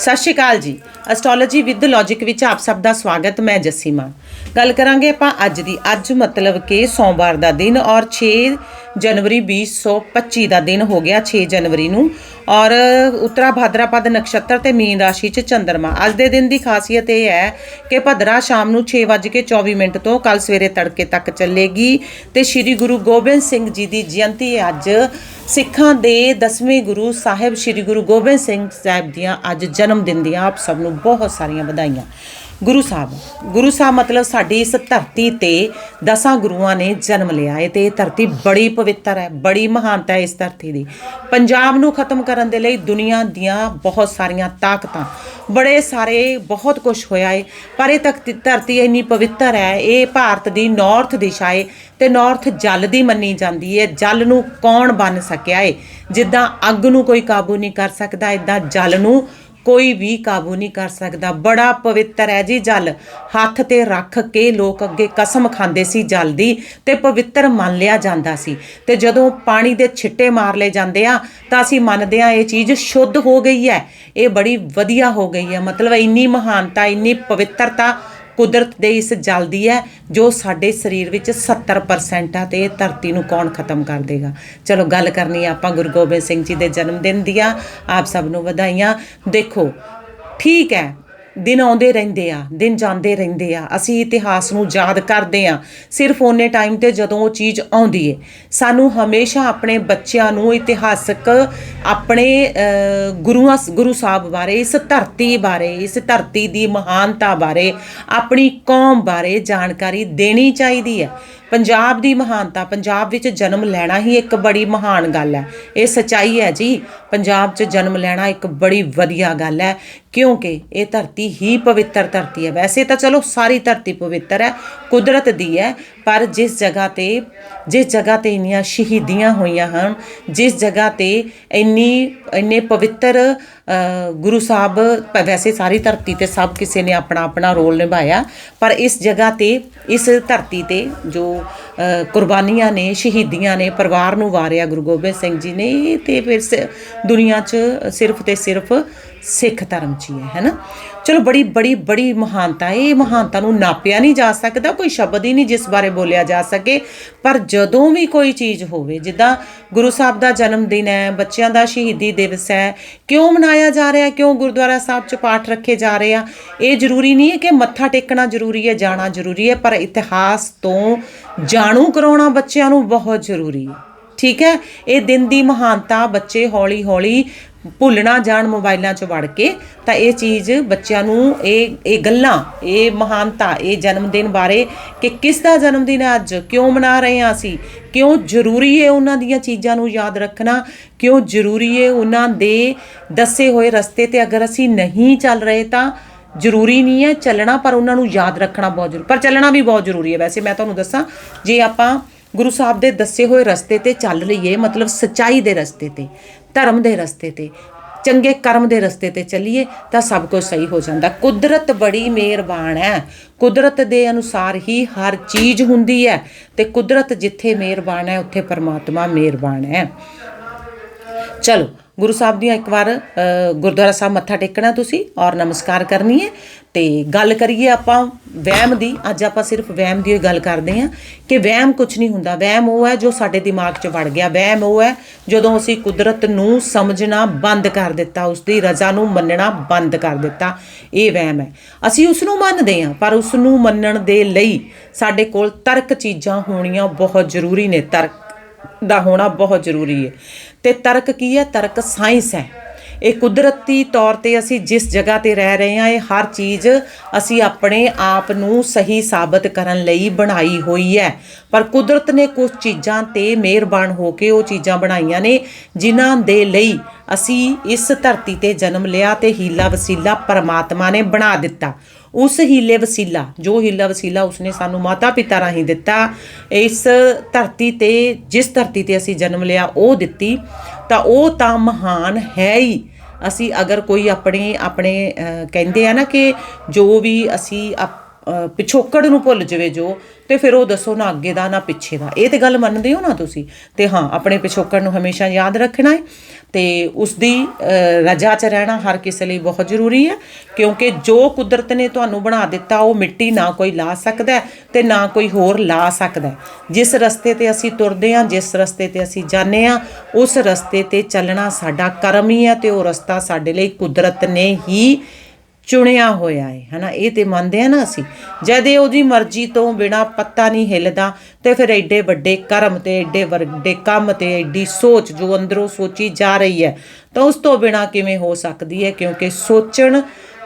ਸਤਿ ਸ਼੍ਰੀ ਅਕਾਲ ਜੀ। Astrology with logic ਵਿੱਚ ਆਪ ਸਭ ਦਾ ਸਵਾਗਤ, ਮੈਂ ਜੱਸੀ ਮਾਨ। ਗੱਲ ਕਰਾਂਗੇ ਆਪਾਂ ਅੱਜ ਦੀ ਅੱਜ ਮਤਲਬ ਕਿ ਸੋਮਵਾਰ ਦਾ ਦਿਨ ਔਰ 6 ਜਨਵਰੀ 2025 ਦਾ ਦਿਨ ਹੋ ਗਿਆ 6 ਜਨਵਰੀ ਨੂੰ ਔਰ ਉੱਤਰਾ ਭਾਦਰਾਪਦ ਨਕਸ਼ਤਰ ਤੇ ਮੀਨ ਰਾਸ਼ੀ 'ਚ ਚੰਦਰਮਾ। ਅੱਜ ਦੇ ਦਿਨ ਦੀ ਖਾਸੀਅਤ ਇਹ ਹੈ ਕਿ ਭਦਰਾ ਸ਼ਾਮ ਨੂੰ 6:24 ਮਿੰਟ ਤੋਂ ਕੱਲ ਸਵੇਰੇ ਤੜਕੇ ਤੱਕ ਚੱਲੇਗੀ ਤੇ ਸ੍ਰੀ ਗੁਰੂ ਗੋਬਿੰਦ ਸਿੰਘ ਜੀ ਦੀ ਜਯੰਤੀ ਅੱਜ। ਸਿੱਖਾਂ ਦੇ 10ਵੇਂ ਗੁਰੂ ਸਾਹਿਬ ਸ੍ਰੀ ਗੁਰੂ ਗੋਬਿੰਦ ਸਿੰਘ ਸਾਹਿਬ ਦੀਆਂ ਅੱਜ ਜਨਮ ਦਿਨ ਦੀਆਂ ਆਪ ਸਭ ਨੂੰ ਬਹੁਤ ਸਾਰੀਆਂ ਵਧਾਈਆਂ। ਗੁਰੂ ਸਾਹਿਬ। ਗੁਰੂ ਸਾਹਿਬ ਮਤਲਬ ਸਾਡੀ ਇਸ ਧਰਤੀ ਤੇ ਦਸਾਂ ਗੁਰੂਆਂ ਨੇ ਜਨਮ ਲਿਆ ਹੈ ਤੇ ਇਹ ਧਰਤੀ ਬੜੀ ਪਵਿੱਤਰ ਹੈ, ਬੜੀ ਮਹਾਨਤਾ ਹੈ ਇਸ ਧਰਤੀ ਦੀ। ਪੰਜਾਬ ਨੂੰ ਖਤਮ ਕਰਨ ਦੇ ਲਈ ਦੁਨੀਆ ਦੀਆਂ ਬਹੁਤ ਸਾਰੀਆਂ ਤਾਕਤਾਂ, ਬੜੇ ਸਾਰੇ ਬਹੁਤ ਕੁਝ ਹੋਇਆ ਏ ਪਰ ਇਹ ਤਖਤ, ਧਰਤੀ ਇੰਨੀ ਪਵਿੱਤਰ ਹੈ, ਇਹ ਭਾਰਤ ਦੀ ਨਾਰਥ ਦਿਸ਼ਾ ਏ ਤੇ ਨਾਰਥ ਜਲ ਦੀ ਮੰਨੀ ਜਾਂਦੀ ਹੈ, ਜਲ ਨੂੰ ਕੌਣ ਬੰਨ ਸਕਿਆ ਏ ਜਿੱਦਾਂ ਅੱਗ ਨੂੰ ਕੋਈ ਕਾਬੂ ਨਹੀਂ ਕਰ ਸਕਦਾ ਇਦਾਂ ਜਲ ਨੂੰ ਕੋਈ ਵੀ ਕਾਬੂ ਨਹੀਂ ਕਰ ਸਕਦਾ। ਬੜਾ ਪਵਿੱਤਰ ਹੈ ਜੀ ਜਲ। ਹੱਥ ਤੇ ਰੱਖ ਕੇ ਲੋਕ ਅੱਗੇ ਕਸਮ ਖਾਂਦੇ ਸੀ ਜਲ ਦੀ ਤੇ ਪਵਿੱਤਰ ਮੰਨ ਲਿਆ ਜਾਂਦਾ ਸੀ। ਤੇ ਜਦੋਂ ਪਾਣੀ ਦੇ ਛਿੱਟੇ ਮਾਰ ਲਏ ਜਾਂਦੇ ਆ, ਤਾਂ ਅਸੀਂ ਮੰਨਦੇ ਆ ਇਹ ਚੀਜ਼ ਸ਼ੁੱਧ ਹੋ ਗਈ ਹੈ। ਇਹ ਬੜੀ ਵਧੀਆ ਹੋ ਗਈ ਹੈ। ਮਤਲਬ ਇੰਨੀ ਮਹਾਨਤਾ, ਇੰਨੀ ਪਵਿੱਤਰਤਾ ਕੁਦਰਤ ਦੇ ਇਸ ਜਲ ਦੀ ਹੈ, ਜੋ ਸਾਡੇ ਸਰੀਰ ਵਿੱਚ 70% ਆ ਤੇ ਇਹ ਧਰਤੀ ਨੂੰ ਕੌਣ ਖਤਮ ਕਰ ਦੇਗਾ? ਚਲੋ ਗੱਲ ਕਰਨੀ ਆ ਆਪਾਂ ਗੁਰੂ ਗੋਬਿੰਦ ਸਿੰਘ ਜੀ ਦੇ ਜਨਮ ਦਿਨ ਦੀਆਂ, ਆਪ ਸਭ ਨੂੰ ਵਧਾਈਆਂ। ਦੇਖੋ, ਠੀਕ ਹੈ ਦਿਨ ਆਉਂਦੇ ਰਹਿੰਦੇ ਆ, ਦਿਨ ਜਾਂਦੇ ਰਹਿੰਦੇ ਆ। ਅਸੀਂ ਇਤਿਹਾਸ ਨੂੰ ਯਾਦ ਕਰਦੇ ਆ। ਸਿਰਫ ਉਹਨੇ ਟਾਈਮ ਤੇ ਜਦੋਂ ਉਹ ਚੀਜ਼ ਆਉਂਦੀ ਏ। ਸਾਨੂੰ ਹਮੇਸ਼ਾ ਆਪਣੇ ਬੱਚਿਆਂ ਨੂੰ ਇਤਿਹਾਸਕ ਆਪਣੇ ਗੁਰੂਆਂ ਗੁਰੂ ਸਾਹਿਬ ਬਾਰੇ, ਇਸ ਧਰਤੀ ਬਾਰੇ, ਇਸ ਧਰਤੀ ਦੀ ਮਹਾਨਤਾ ਬਾਰੇ, ਆਪਣੀ ਕੌਮ ਬਾਰੇ ਜਾਣਕਾਰੀ ਦੇਣੀ ਚਾਹੀਦੀ ਹੈ ਪੰਜਾਬ ਦੀ ਮਹਾਨਤਾ, ਪੰਜਾਬ ਵਿੱਚ ਜਨਮ ਲੈਣਾ ਹੀ ਇੱਕ ਬੜੀ ਮਹਾਨ ਗੱਲ ਹੈ। ਇਹ ਸਚਾਈ ਹੈ ਜੀ, ਪੰਜਾਬ 'ਚ ਜਨਮ ਲੈਣਾ ਇੱਕ ਬੜੀ ਵਧੀਆ ਗੱਲ ਹੈ, ਕਿਉਂਕਿ ਇਹ ਧਰਤੀ ਹੀ ਪਵਿੱਤਰ ਧਰਤੀ ਹੈ। ਵੈਸੇ ਤਾਂ ਚਲੋ ਸਾਰੀ ਧਰਤੀ ਪਵਿੱਤਰ ਹੈ, ਕੁਦਰਤ ਦੀ ਹੈ ਪਰ ਜਿਸ ਜਗ੍ਹਾ ਤੇ, ਜਿਸ ਜਗ੍ਹਾ ਤੇ ਇੰਨੀਆਂ ਸ਼ਹੀਦੀਆਂ ਹੋਈਆਂ ਹਨ, ਜਿਸ ਜਗ੍ਹਾ ਤੇ ਇੰਨੀ, ਇੰਨੇ ਪਵਿੱਤਰ ਗੁਰੂ ਸਾਹਿਬ ਵੈਸੇ ਸਾਰੀ ਧਰਤੀ ਤੇ ਸਭ ਕਿਸੇ ਨੇ ਆਪਣਾ ਆਪਣਾ ਰੋਲ ਨਿਭਾਇਆ, ਪਰ ਇਸ ਜਗ੍ਹਾ ਤੇ, ਇਸ ਧਰਤੀ ਤੇ ਜੋ ਕੁਰਬਾਨੀਆਂ ਨੇ, ਸ਼ਹੀਦੀਆਂ ਨੇ, ਪਰਿਵਾਰ ਨੂੰ ਵਾਰਿਆ ਗੁਰੂ ਗੋਬਿੰਦ ਸਿੰਘ ਜੀ ਨੇ, ਇਹ ਤੇ ਫਿਰ ਸ- ਦੁਨੀਆ 'ਚ ਸਿਰਫ ਤੇ ਸਿਰਫ ਸਿੱਖ ਧਰਮ 'ਚ ਹੀ ਹੈ ਹੈਨਾ ਚਲੋ ਬੜੀ ਬੜੀ ਬੜੀ ਮਹਾਨਤਾ ਹੈ। ਇਹ ਮਹਾਨਤਾ ਨੂੰ ਨਾਪਿਆ ਨਹੀਂ ਜਾ ਸਕਦਾ, ਕੋਈ ਸ਼ਬਦ ਹੀ ਨਹੀਂ ਜਿਸ ਬਾਰੇ ਬੋਲਿਆ ਜਾ ਸਕੇ। ਪਰ ਜਦੋਂ ਵੀ ਕੋਈ ਚੀਜ਼ ਹੋਵੇ, ਜਿੱਦਾਂ ਗੁਰੂ ਸਾਹਿਬ ਦਾ ਜਨਮ ਦਿਨ ਹੈ, ਬੱਚਿਆਂ ਦਾ ਸ਼ਹੀਦੀ ਦਿਵਸ ਹੈ, ਕਿਉਂ ਮਨਾਇਆ ਜਾ ਰਿਹਾ ਕਿਉਂ ਗੁਰਦੁਆਰਾ ਸਾਹਿਬ 'ਚ ਪਾਠ ਰੱਖੇ ਜਾ ਰਹੇ ਆ, ਇਹ ਜ਼ਰੂਰੀ ਨਹੀਂ ਹੈ ਕਿ ਮੱਥਾ ਟੇਕਣਾ ਜ਼ਰੂਰੀ ਹੈ, ਜਾਣਾ ਜ਼ਰੂਰੀ ਹੈ, ਪਰ ਇਤਿਹਾਸ ਤੋਂ ਜਾਣੂ ਕਰਾਉਣਾ ਬੱਚਿਆਂ ਨੂੰ ਬਹੁਤ ਜ਼ਰੂਰੀ ਹੈ। ਠੀਕ ਹੈ? ਇਹ ਦਿਨ ਦੀ ਮਹਾਨਤਾ, ਬੱਚੇ ਹੌਲੀ ਹੌਲੀ ਭੁੱਲਣਾ ਜਾਣ ਮੋਬਾਈਲਾਂ 'ਚ ਵੜ ਕੇ, ਤਾਂ ਇਹ ਚੀਜ਼ ਬੱਚਿਆਂ ਨੂੰ, ਇਹ ਇਹ ਗੱਲਾਂ, ਇਹ ਮਹਾਨਤਾ, ਇਹ ਜਨਮ ਦਿਨ ਬਾਰੇ ਕਿ ਕਿਸ ਦਾ ਜਨਮ ਦਿਨ ਹੈ ਅੱਜ, ਕਿਉਂ ਮਨਾ ਰਹੇ ਹਾਂ ਅਸੀਂ? ਕਿਉਂ ਜ਼ਰੂਰੀ ਹੈ ਉਹਨਾਂ ਦੀਆਂ ਚੀਜ਼ਾਂ ਨੂੰ ਯਾਦ ਰੱਖਣਾ? ਕਿਉਂ ਜ਼ਰੂਰੀ ਹੈ ਉਹਨਾਂ ਦੇ ਦੱਸੇ ਹੋਏ ਰਸਤੇ ਤੇ ਅਗਰ ਅਸੀਂ ਨਹੀਂ ਚੱਲ ਰਹੇ ਤਾਂ ਜ਼ਰੂਰੀ ਨਹੀਂ ਹੈ ਚੱਲਣਾ, ਪਰ ਉਹਨਾਂ ਨੂੰ ਯਾਦ ਰੱਖਣਾ ਬਹੁਤ ਜ਼ਰੂਰੀ, ਪਰ ਚੱਲਣਾ ਵੀ ਬਹੁਤ ਜ਼ਰੂਰੀ ਹੈ। ਵੈਸੇ ਮੈਂ ਤੁਹਾਨੂੰ ਦੱਸਾਂ, ਜੇ ਆਪਾਂ ਗੁਰੂ ਸਾਹਿਬ ਦੇ ਦੱਸੇ ਹੋਏ ਰਸਤੇ ਤੇ ਚੱਲ ਲਈਏ, ਮਤਲਬ ਸਚਾਈ ਦੇ ਰਸਤੇ ਤੇ ਧਰਮ ਦੇ ਰਸਤੇ ਤੇ, ਚੰਗੇ ਕਰਮ ਦੇ ਰਸਤੇ ਤੇ ਚੱਲੀਏ ਤਾਂ ਸਭ ਕੁਝ ਸਹੀ ਹੋ ਜਾਂਦਾ। ਕੁਦਰਤ ਬੜੀ ਮਿਹਰਬਾਨ ਹੈ। ਕੁਦਰਤ ਦੇ ਅਨੁਸਾਰ ਹੀ ਹਰ ਚੀਜ਼ ਹੁੰਦੀ ਹੈ ਤੇ ਕੁਦਰਤ ਜਿੱਥੇ ਮਿਹਰਬਾਨ ਹੈ, ਉੱਥੇ ਪਰਮਾਤਮਾ ਮਿਹਰਬਾਨ ਹੈ। ਚਲੋ ਗੁਰੂ ਸਾਹਿਬ ਦੀਆਂ ਇੱਕ ਵਾਰ ਗੁਰਦੁਆਰਾ ਸਾਹਿਬ ਮੱਥਾ ਟੇਕਣਾ ਤੁਸੀਂ ਔਰ ਨਮਸਕਾਰ ਕਰਨੀ ਹੈ। ਤੇ ਗੱਲ ਕਰੀਏ ਆਪਾਂ ਵਹਿਮ ਦੀ, ਅੱਜ ਆਪਾਂ ਸਿਰਫ ਵਹਿਮ ਦੀ ਗੱਲ ਕਰਦੇ ਹਾਂ ਕਿ ਵਹਿਮ ਕੁਝ ਨਹੀਂ ਹੁੰਦਾ। ਵਹਿਮ ਉਹ ਹੈ ਜੋ ਸਾਡੇ ਦਿਮਾਗ 'ਚ ਵੜ ਗਿਆ। ਵਹਿਮ ਉਹ ਹੈ ਜਦੋਂ ਅਸੀਂ ਕੁਦਰਤ ਨੂੰ ਸਮਝਣਾ ਬੰਦ ਕਰ ਦਿੱਤਾ ਉਸ ਦੀ ਰਜ਼ਾ ਨੂੰ ਮੰਨਣਾ ਬੰਦ ਕਰ ਦਿੱਤਾ। ਇਹ ਵਹਿਮ ਹੈ। ਅਸੀਂ ਉਸ ਨੂੰ ਮੰਨਦੇ ਹਾਂ, ਪਰ ਉਸ ਨੂੰ ਮੰਨਣ ਦੇ ਲਈ ਸਾਡੇ ਕੋਲ ਤਰਕ ਚੀਜ਼ਾਂ ਹੋਣੀਆਂ ਬਹੁਤ ਜ਼ਰੂਰੀ ਨੇ। ਤਰਕ ਦਾ ਹੋਣਾ ਬਹੁਤ ਜ਼ਰੂਰੀ ਹੈ। ਤੇ ਤਰਕ ਕੀ ਹੈ? ਤਰਕ ਸਾਇੰਸ ਹੈ। ਇਹ ਕੁਦਰਤੀ ਤੌਰ ਤੇ ਅਸੀਂ ਜਿਸ ਜਗ੍ਹਾ ਤੇ ਰਹਿ ਰਹੇ ਹਾਂ, ਇਹ ਹਰ ਚੀਜ਼ ਅਸੀਂ ਆਪਣੇ ਆਪ ਨੂੰ ਸਹੀ ਸਾਬਤ ਕਰਨ ਲਈ ਬਣਾਈ ਹੋਈ ਹੈ। ਪਰ ਕੁਦਰਤ ਨੇ ਕੁਝ ਚੀਜ਼ਾਂ ਤੇ ਮਿਹਰਬਾਨ ਹੋ ਕੇ ਉਹ ਚੀਜ਼ਾਂ ਬਣਾਈਆਂ ਨੇ, ਜਿਨ੍ਹਾਂ ਦੇ ਲਈ ਅਸੀਂ ਇਸ ਧਰਤੀ ਤੇ ਜਨਮ ਲਿਆ ਤੇ ਹੀਲਾ ਵਸੀਲਾ ਪਰਮਾਤਮਾ ਨੇ ਬਣਾ ਦਿੱਤਾ। ਉਸ ਹੀਲੇ ਵਸੀਲਾ, ਜੋ ਹੀਲਾ ਵਸੀਲਾ ਉਸਨੇ ਸਾਨੂੰ ਮਾਤਾ ਪਿਤਾ ਰਾਹੀਂ ਦਿੱਤਾ, ਇਸ ਧਰਤੀ ਤੇ, ਜਿਸ ਧਰਤੀ ਤੇ ਅਸੀਂ ਜਨਮ ਲਿਆ, ਉਹ ਦਿੱਤੀ, ਤਾਂ ਉਹ ਤਾਂ ਮਹਾਨ ਹੈ ਹੀ। ਅਸੀਂ ਅਗਰ ਕੋਈ ਆਪਣੇ ਆਪਣੇ ਕਹਿੰਦੇ ਆ ਨਾ ਕਿ ਜੋ ਵੀ ਅਸੀਂ ਅਪ- ਪਿਛੋਕੜ ਨੂੰ ਭੁੱਲ ਜਾਵੇ ਜੋ, ਤੇ ਫਿਰ ਉਹ ਦੱਸੋ ਨਾ ਅੱਗੇ ਦਾ, ਨਾ ਪਿੱਛੇ ਦਾ। ਇਹ ਤੇ ਗੱਲ ਮੰਨਦੇ ਹੋ ਨਾ ਤੁਸੀਂ? ਤੇ ਹਾਂ, ਆਪਣੇ ਪਿਛੋਕੜ ਨੂੰ ਹਮੇਸ਼ਾ ਯਾਦ ਰੱਖਣਾ ਹੈ। ਤੇ ਉਸ ਦੀ ਰਜਾ 'ਚ ਰਹਿਣਾ ਹਰ ਕਿਸੇ ਲਈ ਬਹੁਤ ਜ਼ਰੂਰੀ ਹੈ, ਕਿਉਂਕਿ ਜੋ ਕੁਦਰਤ ਨੇ ਤੁਹਾਨੂੰ ਬਣਾ ਦਿੱਤਾ, ਉਹ ਮਿੱਟੀ ਨਾ ਕੋਈ ਲਾ ਸਕਦਾ ਹੈ ਤੇ ਨਾ ਕੋਈ ਹੋਰ ਲਾ ਸਕਦਾ ਜਿਸ ਰਸਤੇ ਤੇ ਅਸੀਂ ਤੁਰਦੇ ਹਾਂ, ਜਿਸ ਰਸਤੇ ਤੇ ਅਸੀਂ ਜਾਂਦੇ ਹਾਂ, ਉਸ ਰਸਤੇ ਤੇ ਚੱਲਣਾ ਸਾਡਾ ਕਰਮ ਹੀ ਹੈ ਤੇ ਉਹ ਰਸਤਾ ਸਾਡੇ ਲਈ ਕੁਦਰਤ ਨੇ ਹੀ ਚੁਣਿਆ ਹੋਇਆ ਹੈ ਹਨਾ? ਇਹ ਤੇ ਮੰਨਦੇ ਆ ਨਾ ਅਸੀਂ। ਜਦ ਇਹ ਉਹਦੀ ਮਰਜ਼ੀ ਤੋਂ ਬਿਨਾ ਪੱਤਾ ਨਹੀਂ ਹਿੱਲਦਾ, ਤੇ ਫਿਰ ਐਡੇ ਵੱਡੇ ਕਰਮ ਤੇ, ਐਡੇ ਵੱਡੇ ਕੰਮ ਤੇ, ਐਡੀ ਸੋਚ ਜੋ ਅੰਦਰੋਂ ਸੋਚੀ ਜਾ ਰਹੀ ਹੈ, ਤਾਂ ਉਸ ਤੋਂ ਬਿਨਾ ਕਿਵੇਂ ਹੋ ਸਕਦੀ ਹੈ? ਕਿਉਂਕਿ ਸੋਚਣ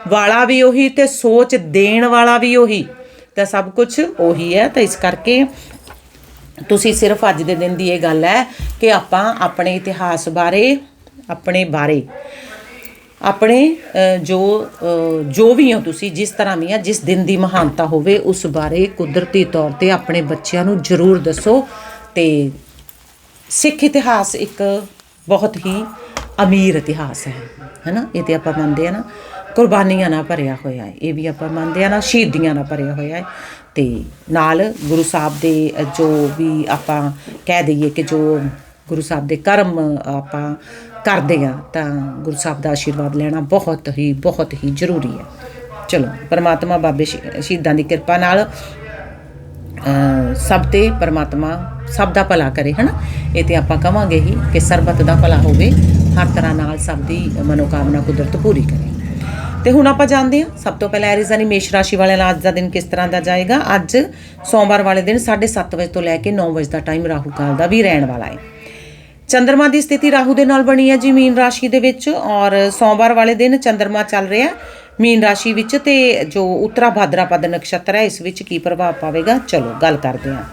ਵਾਲਾ ਵੀ ਉਹੀ ਤੇ ਸੋਚ ਦੇਣ ਵਾਲਾ ਵੀ ਉਹੀ। ਤਾਂ ਸਭ ਕੁਝ ਉਹੀ ਹੈ। ਤਾਂ ਇਸ ਕਰਕੇ ਤੁਸੀਂ ਸਿਰਫ ਅੱਜ ਦੇ ਦਿਨ ਦੀ ਇਹ ਗੱਲ ਹੈ ਕਿ ਆਪਾਂ ਆਪਣੇ ਇਤਿਹਾਸ ਬਾਰੇ, ਆਪਣੇ ਬਾਰੇ ਆਪਣੇ ਜੋ ਜੋ ਵੀ ਹੋ ਤੁਸੀਂ, ਜਿਸ ਤਰ੍ਹਾਂ ਵੀ ਆ, ਜਿਸ ਦਿਨ ਦੀ ਮਹਾਨਤਾ ਹੋਵੇ, ਉਸ ਬਾਰੇ ਕੁਦਰਤੀ ਤੌਰ ਤੇ ਆਪਣੇ ਬੱਚਿਆਂ ਨੂੰ ਜ਼ਰੂਰ ਦੱਸੋ। ਤੇ ਸਿੱਖ ਇਤਿਹਾਸ ਇੱਕ ਬਹੁਤ ਹੀ ਅਮੀਰ ਇਤਿਹਾਸ ਹੈ, ਹੈਨਾ? ਇਹ ਤੇ ਆਪਾਂ ਮੰਨਦੇ ਆ ਨਾ, ਕੁਰਬਾਨੀਆਂ ਨਾਲ ਭਰਿਆ ਹੋਇਆ ਹੈ। ਇਹ ਵੀ ਆਪਾਂ ਮੰਨਦੇ ਆ ਨਾ, ਸ਼ਹੀਦੀਆਂ ਨਾਲ ਭਰਿਆ ਹੋਇਆ ਹੈ। ਤੇ ਨਾਲ ਗੁਰੂ ਸਾਹਿਬ ਦੇ ਜੋ ਵੀ ਆਪਾਂ ਕਹਿ ਦਈਏ ਕਿ ਜੋ ਗੁਰੂ ਸਾਹਿਬ ਦੇ ਕਰਮ ਆਪਾਂ ਕਰਦੇ ਆ, ਤਾਂ ਗੁਰੂ ਸਾਹਿਬ ਦਾ ਆਸ਼ੀਰਵਾਦ ਲੈਣਾ ਬਹੁਤ ਹੀ ਬਹੁਤ ਹੀ ਜ਼ਰੂਰੀ ਹੈ। ਚਲੋ, ਪਰਮਾਤਮਾ ਬਾਬੇ ਸ਼ਹੀ- ਸ਼ਹੀਦਾਂ ਦੀ ਕਿਰਪਾ ਨਾਲ ਸਭ ਤੇ ਪਰਮਾਤਮਾ ਸਭ ਦਾ ਭਲਾ ਕਰੇ, ਹਨਾ? ਇਹ ਤੇ ਆਪਾਂ ਕਵਾਂਗੇ ਹੀ ਕਿ ਸਰਬਤ ਦਾ ਭਲਾ ਹੋਵੇ, ਹਰ ਤਰ੍ਹਾਂ ਨਾਲ ਸਭ ਦੀ ਮਨੋਕਾਮਨਾ ਕੁਦਰਤ ਪੂਰੀ ਕਰੇ। ਤੇ ਹੁਣ ਆਪਾਂ ਜਾਣਦੇ ਹਾਂ, ਸਭ ਤੋਂ ਪਹਿਲਾਂ ਐਰੀਜ਼ਾਨੀ ਮੇਸ਼ ਰਾਸ਼ੀ ਵਾਲਿਆਂ ਦਾ ਅੱਜ ਦਾ ਦਿਨ ਕਿਸ ਤਰ੍ਹਾਂ ਦਾ ਜਾਏਗਾ? ਅੱਜ ਸੋਮਵਾਰ ਵਾਲੇ ਦਿਨ 7:30 ਵਜੇ ਤੋਂ ਲੈ ਕੇ 9 ਵਜੇ ਦਾ ਟਾਈਮ ਰਾਹੂ ਕਾਲ ਦਾ ਵੀ ਰਹਿਣ ਵਾਲਾ ਹੈ। ਚੰ드ਰਮਾ ਦੀ ਸਥਿਤੀ ਰਾਹੂ ਦੇ ਨਾਲ ਬਣੀ ਹੈ ਜੀ ਮੀਨ ਰਾਸ਼ੀ ਦੇ ਵਿੱਚ ਔਰ ਸੋਮਵਾਰ ਵਾਲੇ ਦਿਨ ਚੰ드ਰਮਾ ਚੱਲ ਰਿਹਾ ਮੀਨ ਰਾਸ਼ੀ ਵਿੱਚ ਤੇ ਜੋ ਉੱਤਰਾ ਭਾਦਰਾਪਦ ਨਕਸ਼ਤਰ ਹੈ, ਇਸ ਵਿੱਚ ਕੀ ਪ੍ਰਭਾਵ ਪਾਵੇਗਾ? ਚਲੋ, ਗੱਲ ਕਰਦੇ ਹਾਂ।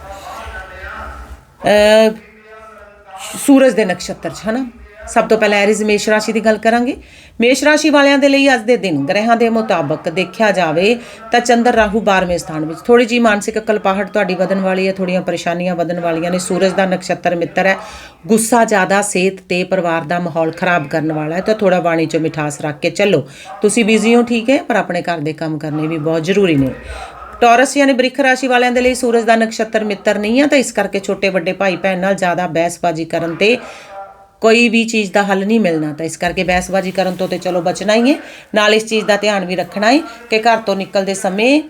ਸੂਰਜ ਦੇ ਨਕਸ਼ਤਰ 'ਚ, ਹਨਾ? ਸਭ ਤੋਂ ਪਹਿਲਾਂ ਐਰੀਜ਼ ਮੇਸ਼ ਰਾਸ਼ੀ ਦੀ ਗੱਲ ਕਰਾਂਗੇ। ਮੇਸ਼ ਰਾਸ਼ੀ ਵਾਲਿਆਂ ਦੇ ਲਈ ਅੱਜ ਦੇ ਦਿਨ ਗ੍ਰਹਿਾਂ ਦੇ ਮੁਤਾਬਕ ਦੇਖਿਆ ਜਾਵੇ ਤਾਂ ਚੰਦਰ ਰਾਹੂ 12ਵੇਂ ਸਥਾਨ ਵਿੱਚ। ਥੋੜੀ ਜੀ ਮਾਨਸਿਕ ਕਲਪਾਹਟ ਤੁਹਾਡੀ ਵਧਣ ਵਾਲੀ ਹੈ ਥੋੜੀਆਂ ਪਰੇਸ਼ਾਨੀਆਂ ਵਧਣ ਵਾਲੀਆਂ ਨੇ। ਸੂਰਜ ਦਾ ਨਕਸ਼ਤਰ ਮਿੱਤਰ ਹੈ। ਗੁੱਸਾ ਜ਼ਿਆਦਾ, ਸਿਹਤ ਤੇ ਪਰਿਵਾਰ ਦਾ ਮਾਹੌਲ ਖਰਾਬ ਕਰਨ ਵਾਲਾ ਹੈ, ਤਾਂ ਥੋੜਾ ਬਾਣੀ 'ਚ ਮਿਠਾਸ ਰੱਖ ਕੇ ਚੱਲੋ। ਤੁਸੀਂ ਬਿਜ਼ੀ ਹੋ, ਠੀਕ ਹੈ, ਪਰ ਆਪਣੇ ਘਰ ਦੇ ਕੰਮ ਕਰਨੇ ਵੀ ਬਹੁਤ ਜ਼ਰੂਰੀ ਨੇ। ਟੌਰਸ ਯਾਨੀ ਬ੍ਰਿਖ ਰਾਸ਼ੀ ਵਾਲਿਆਂ ਦੇ ਲਈ ਸੂਰਜ ਦਾ ਨਕਸ਼ਤਰ ਮਿੱਤਰ ਨਹੀਂ ਹੈ, ਤਾਂ ਇਸ ਕਰਕੇ ਛੋਟੇ ਵੱਡੇ ਭਾਈ ਭੈਣ ਨਾਲ ਜ਼ਿਆਦਾ ਬਹਿਸਬਾਜ਼ੀ ਕਰਨ ਤੇ ਕੋਈ ਵੀ ਚੀਜ਼ ਦਾ ਹੱਲ ਨਹੀਂ ਮਿਲਣਾ। ਤਾਂ ਇਸ ਕਰਕੇ ਬਹਿਸਬਾਜ਼ੀ ਕਰਨ ਤੋਂ ਤੇ ਚਲੋ ਬਚਣਾ ਹੀ ਹੈ। ਨਾਲ ਇਸ ਚੀਜ਼ ਦਾ ਧਿਆਨ ਵੀ ਰੱਖਣਾ ਹੈ ਕਿ ਘਰ ਤੋਂ ਨਿਕਲਦੇ ਸਮੇਂ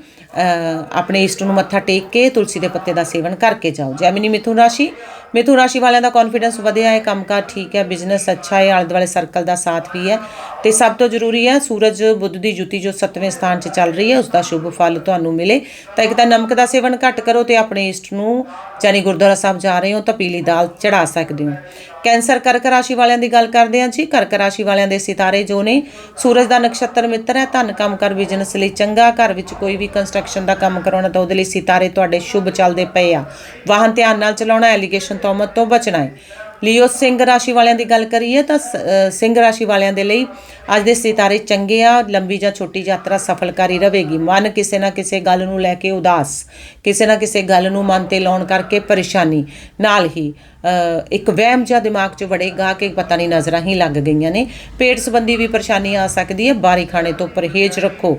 ਆਪਣੇ ਇਸ਼ਟ ਨੂੰ ਮੱਥਾ ਟੇਕ ਕੇ, ਤੁਲਸੀ ਦੇ ਪੱਤੇ ਦਾ ਸੇਵਨ ਕਰਕੇ ਜਾਓ। ਜੈਮਿਨੀ ਮਿਥੁਨ ਰਾਸ਼ੀ ਮਿਥੁਨ ਰਾਸ਼ੀ ਵਾਲਿਆਂ ਦਾ ਕੌਨਫੀਡੈਂਸ ਵਧਿਆ ਹੈ, ਕੰਮਕਾਰ ਠੀਕ ਹੈ ਬਿਜ਼ਨਸ ਅੱਛਾ ਹੈ, ਆਲੇ ਦੁਆਲੇ ਸਰਕਲ ਦਾ ਸਾਥ ਵੀ ਹੈ। ਤੇ ਸਭ ਤੋਂ ਜ਼ਰੂਰੀ ਹੈ, ਸੂਰਜ, ਬੁੱਧ ਦੀ ਜੁਤੀ ਜੋ 7ਵੇਂ ਸਥਾਨ 'ਚ ਚੱਲ ਰਹੀ ਹੈ ਉਸ ਦਾ ਸ਼ੁਭ ਫਲ ਤੁਹਾਨੂੰ ਮਿਲੇ। ਤਾਂ ਇੱਕ ਤਾਂ ਨਮਕ ਦਾ ਸੇਵਨ ਘੱਟ ਕਰੋ ਤੇ ਆਪਣੇ ਇਸ਼ਟ ਨੂੰ ਯਾਨੀ ਗੁਰਦੁਆਰਾ ਸਾਹਿਬ ਜਾ ਰਹੇ ਹੋ ਤਾਂ ਪੀਲੀ ਦਾਲ ਚੜਾ ਸਕਦੇ ਹੋ। ਕੈਂਸਰ ਕਰਕ ਰਾਸ਼ੀ ਵਾਲਿਆਂ ਦੀ ਗੱਲ ਕਰਦੇ ਹਾਂ ਜੀ। ਕਰਕ ਰਾਸ਼ੀ ਵਾਲਿਆਂ ਦੇ ਸਿਤਾਰੇ ਜੋ ਨੇ, ਸੂਰਜ ਦਾ ਨਕਸ਼ਤਰ ਮਿੱਤਰ ਹੈ, ਧਨ ਕੰਮ ਕਰ ਬਿਜ਼ਨਸ ਲਈ ਚੰਗਾ, ਘਰ ਵਿੱਚ ਕੋਈ ਵੀ ਕੰਸਟਰਕਸ਼ਨ ਦਾ ਕੰਮ ਕਰਾਉਣਾ ਤਾਂ ਉਹਦੇ ਲਈ ਸਿਤਾਰੇ ਤੁਹਾਡੇ ਸ਼ੁਭ ਚੱਲਦੇ ਪਏ ਆ। ਵਾਹਨ ਧਿਆਨ ਨਾਲ ਚਲਾਉਣਾ ਐਲੀਗੇਸ਼ਨ ਤੋਮਤ ਤੋਂ ਬਚਣਾ ਹੈ। ਲਿਓ ਸਿੰਘ ਰਾਸ਼ੀ ਵਾਲਿਆਂ ਦੀ ਗੱਲ ਕਰੀਏ ਤਾਂ ਸਿੰਘ ਰਾਸ਼ੀ ਵਾਲਿਆਂ ਦੇ ਲਈ ਅੱਜ ਦੇ ਸਿਤਾਰੇ ਚੰਗੇ ਆ, ਲੰਬੀ ਜਾਂ ਛੋਟੀ ਯਾਤਰਾ ਸਫਲਕਾਰੀ ਰਹੇਗੀ। ਮਨ ਕਿਸੇ ਨਾ ਕਿਸੇ ਗੱਲ ਨੂੰ ਲੈ ਕੇ ਉਦਾਸ, ਕਿਸੇ ਨਾ ਕਿਸੇ ਗੱਲ ਨੂੰ ਮਨ ਤੇ ਲਾਉਣ ਕਰਕੇ ਪਰੇਸ਼ਾਨੀ ਨਾਲ ਹੀ ਇੱਕ ਵਹਿਮ ਜਾਂ ਦਿਮਾਗ 'ਚ ਵੜੇਗਾ ਕਿ ਪਤਾ ਨਹੀਂ ਨਜ਼ਰਾਂ ਹੀ ਲੱਗ ਗਈਆਂ ਨੇ। ਪੇਟ ਸੰਬੰਧੀ ਵੀ ਪਰੇਸ਼ਾਨੀ ਆ ਸਕਦੀ ਹੈ। ਬਾਰੀ ਖਾਣੇ ਤੋਂ ਪਰਹੇਜ਼ ਰੱਖੋ।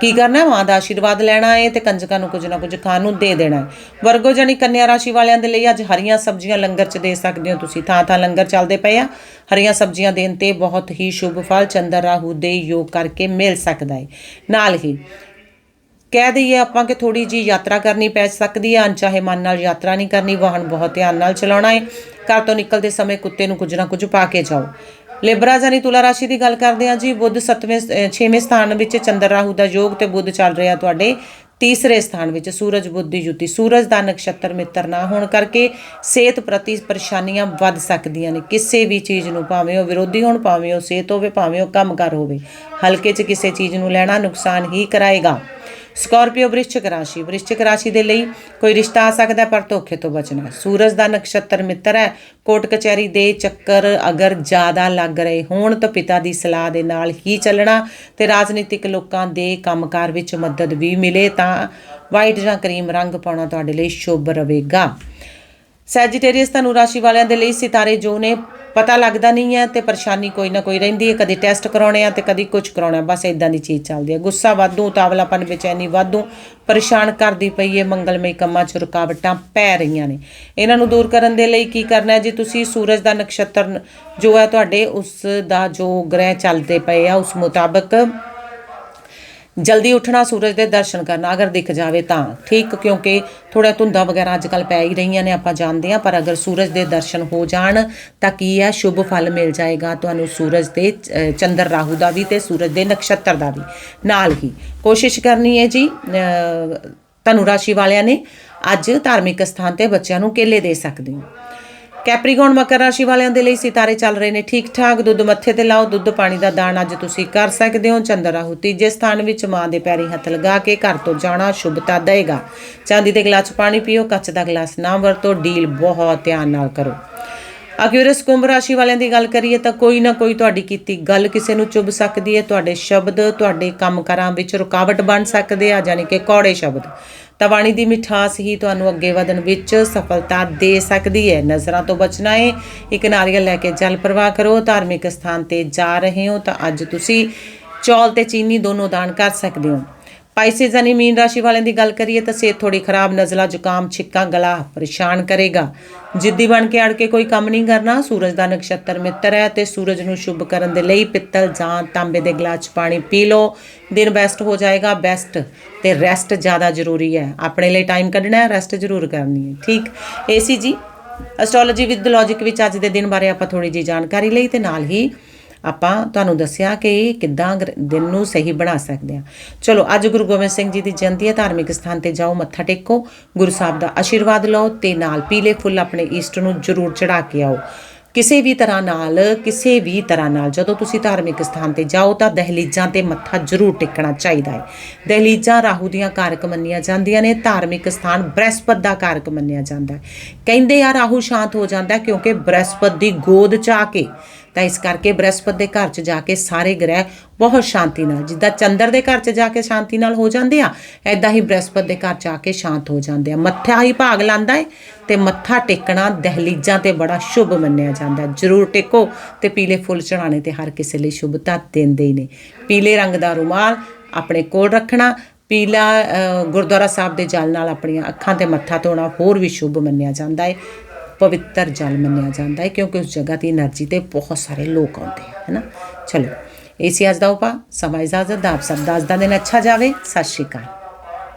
ਕੀ ਕਰਨਾ ਹੈ? ਮਾਂ ਦਾ ਆਸ਼ੀਰਵਾਦ ਲੈਣਾ ਹੈ ਤੇ ਕੰਜਕਾਂ ਨੂੰ ਕੁਝ ਨਾ ਕੁਝ ਖਾਣ ਨੂੰ ਦੇ ਦੇਣਾ ਹੈ। ਵਰਗੋ ਜਾਨੀ ਕੰਨਿਆ ਰਾਸ਼ੀ ਵਾਲਿਆਂ ਦੇ ਲਈ ਅੱਜ ਹਰੀਆਂ ਸਬਜ਼ੀਆਂ ਲੰਗਰ 'ਚ ਦੇ ਸਕਦੇ ਹੋ ਤੁਸੀਂ। ਥਾਂ ਥਾਂ ਲੰਗਰ ਚੱਲਦੇ ਪਏ ਆ। ਹਰੀਆਂ ਸਬਜ਼ੀਆਂ ਦੇਣ ਤੇ ਬਹੁਤ ਹੀ ਸ਼ੁਭ ਫਲ ਚੰਦਰ ਰਾਹੂ ਦੇ ਯੋਗ ਕਰਕੇ ਮਿਲ ਸਕਦਾ ਹੈ। ਨਾਲ ਹੀ ਕਹਿ ਦਈਏ ਆਪਾਂ ਕਿ ਥੋੜੀ ਜੀ ਯਾਤਰਾ ਕਰਨੀ ਪੈ ਸਕਦੀ ਹੈ। ਅਣਚਾਹੇ ਮਨ ਨਾਲ ਯਾਤਰਾ ਨਹੀਂ ਕਰਨੀ। ਵਾਹਨ ਬਹੁਤ ਧਿਆਨ ਨਾਲ ਚਲਾਉਣਾ ਹੈ। ਘਰ ਤੋਂ ਨਿਕਲਦੇ ਸਮੇਂ ਕੁੱਤੇ ਨੂੰ ਕੁਝ ਨਾ ਕੁਝ ਪਾ ਕੇ ਜਾਓ। ਲਿਬਰਾ ਜਾਨੀ ਤੁਲਾ ਰਾਸ਼ੀ ਦੀ ਗੱਲ ਕਰਦੇ ਹਾਂ ਜੀ। ਬੁੱਧ 7ਵੇਂ 6ਵੇਂ ਸਥਾਨ ਵਿੱਚ ਚੰਦਰ ਰਾਹੂ ਦਾ ਯੋਗ ਤੇ ਬੁੱਧ ਚੱਲ ਰਿਹਾ ਤੁਹਾਡੇ ਤੀਸਰੇ ਸਥਾਨ ਵਿੱਚ। ਸੂਰਜ, ਬੁੱਧ ਦੀ ਜੁਤੀ। ਸੂਰਜ ਦਾ ਨਕਸ਼ਤਰ ਮਿੱਤਰ ਨਾ ਹੋਣ ਕਰਕੇ ਸਿਹਤ ਪ੍ਰਤੀ ਪਰੇਸ਼ਾਨੀਆਂ ਵੱਧ ਸਕਦੀਆਂ ਨੇ। ਕਿਸੇ ਵੀ ਚੀਜ਼ ਨੂੰ ਭਾਵੇਂ ਉਹ ਵਿਰੋਧੀ ਹੋਣ, ਭਾਵੇਂ ਉਹ ਸਿਹਤ ਹੋਵੇ, ਭਾਵੇਂ ਉਹ ਕੰਮਕਾਰ ਹੋਵੇ, ਹਲਕੇ 'ਚ ਕਿਸੇ ਚੀਜ਼ ਨੂੰ ਲੈਣਾ ਨੁਕਸਾਨ ਹੀ ਕਰਾਏਗਾ। ਸਕਾਰਪੀਓ ਵ੍ਰਿਸ਼ਚਿਕ ਰਾਸ਼ੀ। ਵ੍ਰਿਸ਼ਚਿਕ ਰਾਸ਼ੀ ਦੇ ਲਈ ਕੋਈ ਰਿਸ਼ਤਾ ਆ ਸਕਦਾ ਪਰ ਧੋਖੇ ਤੋਂ ਬਚਣਾ। ਸੂਰਜ ਦਾ ਨਕਸ਼ਤਰ ਮਿੱਤਰ ਹੈ। ਕੋਰਟ ਕਚਹਿਰੀ ਦੇ ਚੱਕਰ ਅਗਰ ਜ਼ਿਆਦਾ ਲੱਗ ਰਹੇ ਹੋਣ ਤਾਂ ਪਿਤਾ ਦੀ ਸਲਾਹ ਦੇ ਨਾਲ ਹੀ ਚੱਲਣਾ ਤੇ ਰਾਜਨੀਤਿਕ ਲੋਕਾਂ ਦੇ ਕੰਮਕਾਰ ਵਿੱਚ ਮਦਦ ਵੀ ਮਿਲੇ ਤਾਂ ਵਾਈਟ ਜਾਂ ਕਰੀਮ ਰੰਗ ਪਾਉਣਾ ਤੁਹਾਡੇ ਲਈ ਸ਼ੁਭ ਰਹੇਗਾ। ਸੈਜੀਟੇਰੀਅਸ ਧਨੂ ਰਾਸ਼ੀ ਵਾਲਿਆਂ ਦੇ ਲਈ ਸਿਤਾਰੇ ਜੋ ਨੇ ਪਤਾ ਲੱਗਦਾ ਨਹੀਂ ਹੈ ਤੇ ਪਰੇਸ਼ਾਨੀ ਕੋਈ ਨਾ ਕੋਈ ਰਹਿੰਦੀ ਹੈ, ਕਦੇ ਟੈਸਟ ਕਰਾਉਣੇ ਆ ਤੇ ਕਦੀ ਕੁਝ ਕਰਾਉਣਾ, ਬਸ ਇਦਾਂ ਦੀ ਚੀਜ਼ ਚੱਲਦੀ ਹੈ। ਗੁੱਸਾ ਵਾਧੂ ਤਾਵਲਾਪਨ ਬੇਚੈਨੀ ਵਾਧੂ, ਪਰੇਸ਼ਾਨ ਕਰਦੀ ਪਈ ਹੈ, ਮੰਗਲਮਈ ਕੰਮਾਂ 'ਚ ਰੁਕਾਵਟਾਂ ਪੈ ਰਹੀਆਂ ਨੇ। ਇਹਨਾਂ ਨੂੰ ਦੂਰ ਕਰਨ ਦੇ ਲਈ ਕੀ ਕਰਨਾ ਹੈ? ਜੀ, ਤੁਸੀਂ ਸੂਰਜ ਦਾ ਨਕਸ਼ਤਰ ਜੋ ਹੈ ਤੁਹਾਡੇ, ਉਸ ਦਾ ਜੋ ਗ੍ਰਹਿ ਚੱਲਦੇ ਪਏ ਆ, ਉਸ ਮੁਤਾਬਕ ਜਲਦੀ ਉੱਠਣਾ ਸੂਰਜ ਦੇ ਦਰਸ਼ਨ ਕਰਨਾ ਅਗਰ ਦਿਖ ਜਾਵੇ ਤਾਂ। ਠੀਕ ਕਿਉਂਕਿ ਥੋੜਾ ਧੁੰਦਾਂ ਵਗੈਰਾ ਅੱਜ ਕੱਲ ਪੈ ਹੀ ਰਹੀਆਂ ਨੇ ਆਪਾਂ ਜਾਣਦੇ ਹਾਂ ਪਰ ਅਗਰ ਸੂਰਜ ਦੇ ਦਰਸ਼ਨ ਹੋ ਜਾਣ ਤਾਂ ਕੀ ਹੈ? ਸ਼ੁਭ ਫਲ ਮਿਲ ਜਾਏਗਾ ਤੁਹਾਨੂੰ ਸੂਰਜ ਦੇ ਚੰਦਰ ਰਾਹੂ ਦਾ ਵੀ ਤੇ ਸੂਰਜ ਦੇ ਨਕਸ਼ਤਰ ਦਾ ਵੀ। ਨਾਲ ਹੀ ਕੋਸ਼ਿਸ਼ ਕਰਨੀ ਹੈ ਜੀ ਅ, ਰਾਸ਼ੀ ਵਾਲਿਆਂ ਨੇ ਅੱਜ ਧਾਰਮਿਕ ਸਥਾਨ ਤੇ ਬੱਚਿਆਂ ਨੂੰ ਕੇਲੇ ਦੇ ਸਕਦੇ ਹੋ। ਕੈਪਰੀਗੋਨ ਮਕਰ ਰਾਸ਼ੀ ਵਾਲਿਆਂ ਦੇ ਲਈ ਸਿਤਾਰੇ ਚੱਲ ਰਹੇ ਨੇ ਠੀਕ ਠਾਕ ਦੁੱਧ ਮੱਥੇ ਤੇ ਲਾਓ, ਦੁੱਧ ਪਾਣੀ ਦਾ ਦਾਨ ਅੱਜ ਤੁਸੀਂ ਕਰ ਸਕਦੇ ਹੋ। ਚੰਦਰ ਰਾਹੂ ਤੀਜੇ ਸਥਾਨ ਵਿੱਚ ਮਾਂ ਦੇ ਪੈਰੀ ਹੱਥ ਲਗਾ ਕੇ ਘਰ ਤੋਂ ਜਾਣਾ ਸ਼ੁਭਤਾ ਦੇਗਾ। ਚਾਂਦੀ ਦੇ ਗਲਾਸ 'ਚ ਪਾਣੀ ਪੀਓ, ਕੱਚ ਦਾ ਗਲਾਸ ਨਾ ਵਰਤੋ, ਡੀਲ ਬਹੁਤ ਧਿਆਨ ਨਾਲ ਕਰੋ। ਅਕਿਊਰਸ ਕੁੰਭ ਰਾਸ਼ੀ ਵਾਲਿਆਂ ਦੀ ਗੱਲ ਕਰੀਏ ਤਾਂ ਕੋਈ ਨਾ ਕੋਈ ਤੁਹਾਡੀ ਕੀਤੀ ਗੱਲ ਕਿਸੇ ਨੂੰ ਚੁੱਭ ਸਕਦੀ ਹੈ। ਤੁਹਾਡੇ ਸ਼ਬਦ, ਤੁਹਾਡੇ ਕੰਮਕਾਰਾਂ ਵਿੱਚ ਰੁਕਾਵਟ ਬਣ ਸਕਦੇ ਆ ਯਾਨੀ ਕਿ ਕੌੜੇ ਸ਼ਬਦ। ਤਾਂ ਬਾਣੀ ਦੀ ਮਿਠਾਸ ਹੀ ਤੁਹਾਨੂੰ ਅੱਗੇ ਵਧਣ ਵਿੱਚ ਸਫਲਤਾ ਦੇ ਸਕਦੀ ਹੈ। ਨਜ਼ਰਾਂ ਤੋਂ ਬਚਣਾ ਹੈ ਇੱਕ ਨਾਰੀਅਲ ਲੈ ਕੇ ਜਲ ਪ੍ਰਵਾਹ ਕਰੋ। ਧਾਰਮਿਕ ਸਥਾਨ ਤੇ ਜਾ ਰਹੇ ਹੋ ਤਾਂ ਅੱਜ ਤੁਸੀਂ ਚੌਲ ਤੇ ਚੀਨੀ ਦੋਨੋਂ ਦਾਨ ਕਰ ਸਕਦੇ ਹੋ। ਪਾਈਸਿਸ ਯਾਨੀ ਮੀਨ ਰਾਸ਼ੀ ਵਾਲਿਆਂ ਦੀ ਗੱਲ ਕਰੀਏ ਤਾਂ ਸਿਹਤ ਥੋੜੀ ਖਰਾਬ, ਨਜ਼ਲਾ, ਜ਼ੁਕਾਮ, ਛਿੱਕਾ, ਗਲਾ ਪਰੇਸ਼ਾਨ ਕਰੇਗਾ। ਜਿੱਦੀ ਬਣ ਕੇ ਅੜ ਕੇ ਕੋਈ ਕੰਮ ਨਹੀਂ ਕਰਨਾ, ਸੂਰਜ ਦਾ ਨਕਸ਼ਤਰ ਮਿੱਤਰ ਹੈ ਤੇ ਸੂਰਜ ਨੂੰ ਸ਼ੁਭ ਕਰਨ ਦੇ ਲਈ ਪਿੱਤਲ ਜਾਂ ਤਾਂਬੇ ਦੇ ਗਲਾਸ 'ਚ ਪਾਣੀ ਪੀ ਲਓ। ਦਿਨ ਬੈਸਟ ਹੋ ਜਾਏਗਾ, ਬੈਸਟ ਤੇ ਰੈਸਟ ਜ਼ਿਆਦਾ ਜ਼ਰੂਰੀ ਹੈ। ਆਪਣੇ ਲਈ ਟਾਈਮ ਕੱਢਣਾ ਹੈ, ਰੈਸਟ ਜ਼ਰੂਰ ਕਰਨੀ ਹੈ। ਠੀਕ? ਏਸੀ ਜੀ ਐਸਟ੍ਰੋਲੋਜੀ ਵਿਦ ਲੌਜੀਕ ਵਿੱਚ ਅੱਜ ਦੇ ਦਿਨ ਬਾਰੇ ਆਪਾਂ ਥੋੜੀ ਜੀ ਜਾਣਕਾਰੀ ਲਈ ਤੇ ਨਾਲ ਹੀ ਆਪਾਂ ਤੁਹਾਨੂੰ ਦੱਸਿਆ ਕਿ ਕਿੱਦਾਂ ਗਰ- ਦਿਨ ਨੂੰ ਸਹੀ ਬਣਾ ਸਕਦੇ ਆ। ਚਲੋ, ਅੱਜ ਗੁਰੂ ਗੋਬਿੰਦ ਸਿੰਘ ਜੀ ਦੀ ਜਯੰਤੀ ਹੈ, ਧਾਰਮਿਕ ਸਥਾਨ ਤੇ ਜਾਓ, ਮੱਥਾ ਟੇਕੋ, ਗੁਰੂ ਸਾਹਿਬ ਦਾ ਆਸ਼ੀਰਵਾਦ ਲਓ ਤੇ ਨਾਲ ਪੀਲੇ ਫੁੱਲ ਆਪਣੇ ਈਸਟ ਨੂੰ ਜ਼ਰੂਰ ਚੜਾ ਕੇ ਆਓ। ਕਿਸੇ ਵੀ ਤਰ੍ਹਾਂ ਨਾਲ, ਕਿਸੇ ਵੀ ਤਰ੍ਹਾਂ ਨਾਲ, ਜਦੋਂ ਤੁਸੀਂ ਧਾਰਮਿਕ ਸਥਾਨ ਤੇ ਜਾਓ ਤਾਂ ਦਹਲੀਜ਼ਾਂ ਤੇ ਮੱਥਾ ਜ਼ਰੂਰ ਟੇਕਣਾ ਚਾਹੀਦਾ ਹੈ। ਦਹਲੀਜ਼ਾਂ ਰਾਹੂ ਦੀਆਂ ਕਾਰਕ ਮੰਨੀਆਂ ਜਾਂਦੀਆਂ ਨੇ, ਧਾਰਮਿਕ ਸਥਾਨ ਬ੍ਰਹਸਪਤ ਦਾ ਕਾਰਕ ਮੰਨਿਆ ਜਾਂਦਾ ਹੈ। ਕਹਿੰਦੇ ਆ ਰਾਹੂ ਸ਼ਾਂਤ ਹੋ ਜਾਂਦਾ ਕਿਉਂਕਿ ਬ੍ਰਹਸਪਤ ਦੀ ਗੋਦ ਚ ਆ ਕੇ ਤਾਂ ਇਸ ਕਰਕੇ ਬ੍ਰਹਸਪਤ ਦੇ ਘਰ 'ਚ ਜਾ ਕੇ ਸਾਰੇ ਗ੍ਰਹਿ ਬਹੁਤ ਸ਼ਾਂਤੀ ਨਾਲ, ਜਿੱਦਾਂ ਚੰਦਰ ਦੇ ਘਰ 'ਚ ਜਾ ਕੇ ਸ਼ਾਂਤੀ ਨਾਲ ਹੋ ਜਾਂਦੇ ਆ ਐਦਾਂ ਹੀ ਬ੍ਰਹਸਪਤ ਦੇ ਘਰ 'ਚ ਆ ਕੇ ਸ਼ਾਂਤ ਹੋ ਜਾਂਦੇ ਆ। ਮੱਥਾ ਹੀ ਭਾਗ ਲਾਂਦਾ ਏ ਤੇ ਮੱਥਾ ਟੇਕਣਾ ਦਹਲੀਜ਼ਾਂ ਤੇ ਬੜਾ ਸ਼ੁਭ ਮੰਨਿਆ ਜਾਂਦਾ। ਜਰੂਰ ਟੇਕੋ ਤੇ ਪੀਲੇ ਫੁੱਲ ਚੜਾਣੇ ਤੇ ਹਰ ਕਿਸੇ ਲਈ ਸ਼ੁਭਤਾ ਦਿੰਦੇ ਹੀ ਨੇ। ਪੀਲੇ ਰੰਗ ਦਾ ਰੁਮਾਲ ਆਪਣੇ ਕੋਲ ਰੱਖਣਾ, ਪੀਲਾ ਗੁਰਦੁਆਰਾ ਸਾਹਿਬ ਦੇ ਜਲ ਨਾਲ ਆਪਣੀਆਂ ਅੱਖਾਂ ਤੇ ਮੱਥਾ ਧੋਣਾ ਹੋਰ ਵੀ ਸ਼ੁਭ ਮੰਨਿਆ ਜਾਂਦਾ ਹੈ ਪਵਿੱਤਰ ਜਲ ਮੰਨਿਆ ਜਾਂਦਾ ਹੈ ਕਿਉਂਕਿ ਉਸ ਜਗ੍ਹਾ ਦੀ એનર્ਜੀ ਤੇ ਬਹੁਤ ਸਾਰੇ ਲੋਕ ਆਉਂਦੇ ਆ ਹੈਨਾ ਚਲੋ ਏਸੀ ਅੱਜ ਦਾ ਉਪਾ ਸਮਾਂ ਇਜਾਜ਼ਤ ਦਾ ਆਪ ਅੱਜ ਦਾ ਦਿਨ ਅੱਛਾ ਜਾਵੇ। ਸਤਿ ਸ਼੍ਰੀ ਅਕਾਲ।